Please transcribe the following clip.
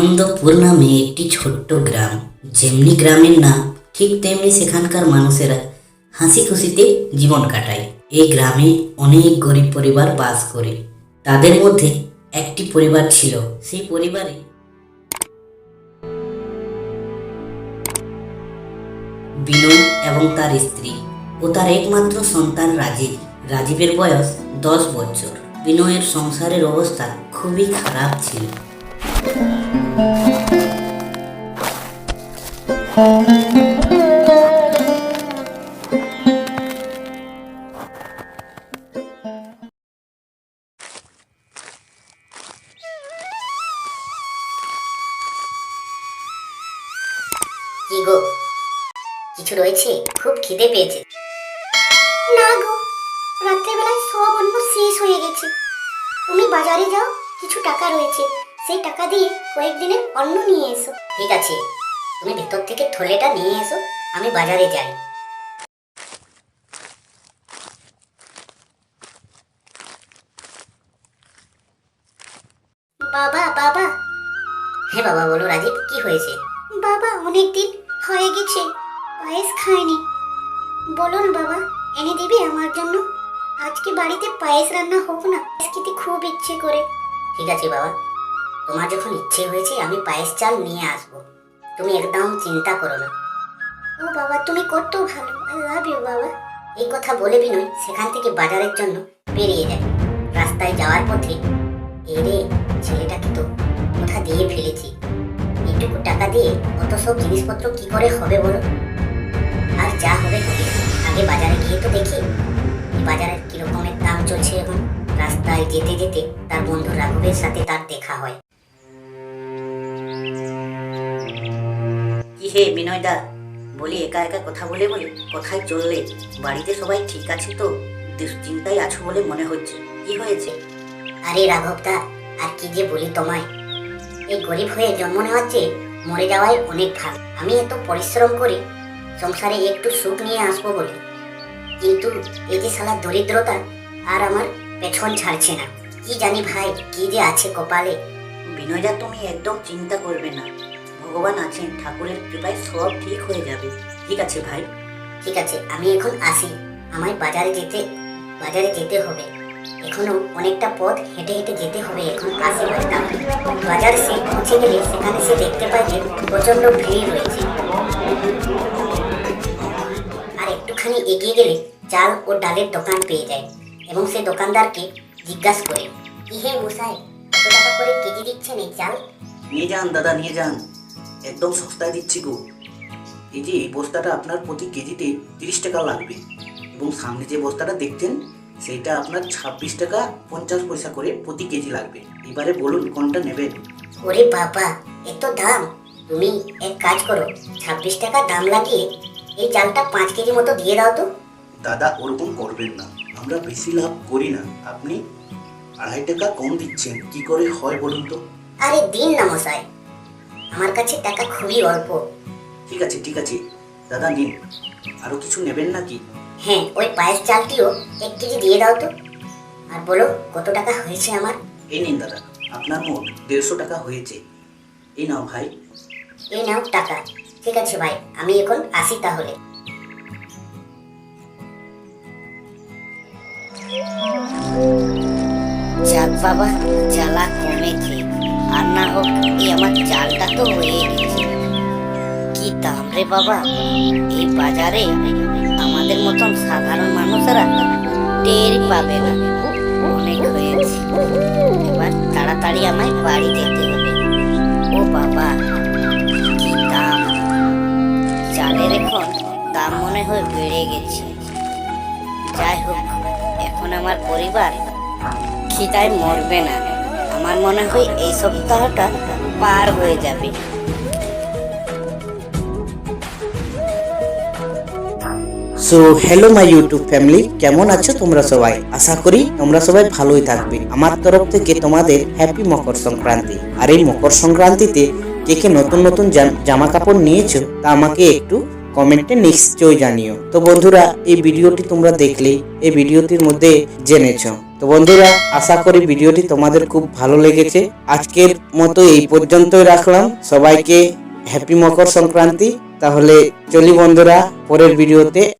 আনন্দপুর নামে একটি ছোট্ট গ্রাম। যেমনি গ্রামের নাম ঠিক তেমনি সেখানকার মানুষেরা হাসি খুশিতে জীবন কাটায়। এই গ্রামে অনেক গরিব পরিবার বাস করে। তাদের মধ্যে একটি পরিবার ছিল, সেই পরিবারে বিনয় এবং তার স্ত্রী ও তার একমাত্র সন্তান রাজীব। রাজীবের বয়স দশ বছর। বিনয়ের সংসারের অবস্থা খুবই খারাপ ছিল। কি গো? কিছু রয়েছে? খুব খিদে পেয়েছে। না গো, রাত্রেবেলায় সব অন্য শেষ হয়ে গেছে। তুমি বাজারে যাও, কিছু টাকা রয়েছে। সেই টাকা দিয়ে কয়েকদিনের অন্ন নিয়ে এসো। ঠিক আছে। তুমি ভেতর থেকে থলেটা নিয়ে এসো আমি বাজারে যাই। বাবা বাবা। হ্যাঁ বাবা বলো রাজীব কি হয়েছে? বাবা অনেক দিন হয়ে গেছে পায়েস খায়নি বলুন বাবা এনে দিবি আমার জন্য? আজকে বাড়িতে পায়েস রান্না হোক না খেতে খুব ইচ্ছে করে। ঠিক আছে বাবা। তোমার যখন ইচ্ছে হয়েছে, আমি পায়েস চাল নিয়ে আসব। তুমি একদম চিন্তা করো না। ও বাবা, তুমি কত ভালো। আই লাভ ইউ বাবা। এই কথা বলে বিনয় সেখান থেকে বাজারের জন্য বেরিয়ে যায়। রাস্তায় যাওয়ার পথে, এরে, ছেলেটাকে তো কোথা দিয়ে ফেলেছি? এইটুকু টাকা দিয়ে অত সব জিনিসপত্র কি করে হবে বলো? আর যা হবে হবে। আগে বাজারে গিয়ে তো দেখি বাজারের কিরকমের দাম চলছে এখন। রাস্তায় যেতে যেতে তার বন্ধু রাঘবের সাথে তার দেখা হয়। কি হে বিনয়দা? বলি একা একা কথা বলে বলে কোথায় চললে বাড়িতে সবাই ঠিক আছে তো? দুশ্চিন্তায় আছো বলে মনে হচ্ছে। কি হয়েছে? আরে রাঘবদা আর কি যে বলি তোমায়? এই গরিব হয়ে জন্ম নেওয়ার চেয়ে মরে যাওয়াই অনেক ভালো। আমি এত পরিশ্রম করে সংসারে একটু সুখ নিয়ে আসব বলে। কিন্তু এই যে শালা দরিদ্রতা আর আমার পেছন ছাড়ছে না। কি জানি ভাই কি যে আছে কপালে? বিনয়দা তুমি একদম চিন্তা করবে না। ভগবান আছেন ঠাকুরের কৃপায় সব ঠিক হয়ে যাবে। ঠিক আছে ভাই? ঠিক আছে আমি এখন আসি। আমায় বাজারে যেতে বাজারে যেতে হবে। এখনও অনেকটা পথ হেঁটে হেঁটে যেতে হবে এখন আসি বাজার সে পৌঁছে গেলে সেখানে সে দেখতে পায় যে প্রচণ্ড ভিড় রয়েছে। আর একটুখানি এগিয়ে গেলে চাল ও ডালের দোকান পেয়ে যায় এবং সে দোকানদারকে জিজ্ঞাসা করে কি হে মশাই কত টাকা করে কেজি দিচ্ছেন এই চাল? নিয়ে যান দাদা নিয়ে যান। একদম সস্তায় দিচ্ছি গো। এই যে এই বস্তাটা আপনার প্রতি কেজিতে তিরিশ টাকা লাগবে। এবং সামনে যে বস্তাটা দেখছেন সেইটা আপনার ছাব্বিশ টাকা পঞ্চাশ পয়সা করে প্রতি কেজি লাগবে। এবারে বলুন কোনটা নেবেন? ওরে বাবা এত দাম। তুমি এক কাজ করো ছাব্বিশ টাকা দাম লাগিয়ে এই চালটা পাঁচ কেজি মতো দিয়ে দাও তো। দাদা ওরকম করবেন না। আমরা বেশি লাভ করি না। আপনি আড়াই টাকা কম দিচ্ছেন। কি করে হয় বলুন তো? আরে দিন না মশাই আমার কাছে টাকা খুবই অল্প। ঠিক আছে ঠিক আছে। দাদা নিন। আরও কিছু নেবেন নাকি? হ্যাঁ ওই পায়েস চালটিও এক কেজি দিয়ে দাও তো। আর বলো কত টাকা হয়েছে আমার? এই নিন দাদা আপনার মোট দেড়শো টাকা হয়েছে। এই নাও ভাই। এই নাও টাকা। ঠিক আছে ভাই আমি এখন আসি তাহলে। যাক বাবা জ্বালা কমেছে আর না হোক এই আমার চালটা তো হয়ে গেছে। কি দাম রে বাবা? এই বাজারে আমাদের মতন সাধারণ মানুষেরা টের পাবে না। অনেক হয়েছে। এবার তাড়াতাড়ি আমায় বাড়ি যেতে হবে। ও বাবা, কি দাম? চালের এখন দাম মনে হয় বেড়ে গেছে। যাই হোক, এখন আমার পরিবার খিদায় মরবে না। আমার মনে হয় এই সপ্তাহটা পার হয়ে যাবে। So hello my YouTube family কেমন আছো তোমরা সবাই? আশা করি তোমরা সবাই ভালোই থাকবে। আমার তরফ থেকে তোমাদের হ্যাপি মকর সংক্রান্তি। আর এই মকর সংক্রান্তিতে কে কে নতুন নতুন জামা কাপড় নিয়েছো, তা আমাকে একটু কমেন্টে নিশ্চয়ই জানিও। তো বন্ধুরা, এই ভিডিওটি তোমরা দেখলে, এই ভিডিওটির মধ্যে জেনেছো। তো বন্ধুরা, আশা করি ভিডিওটি তোমাদের খুব ভালো লেগেছে। আজকের মতো এই পর্যন্তই রাখলাম। সবাইকে হ্যাপি মকর সংক্রান্তি তাহলে চলি বন্ধুরা, পরের ভিডিওতে।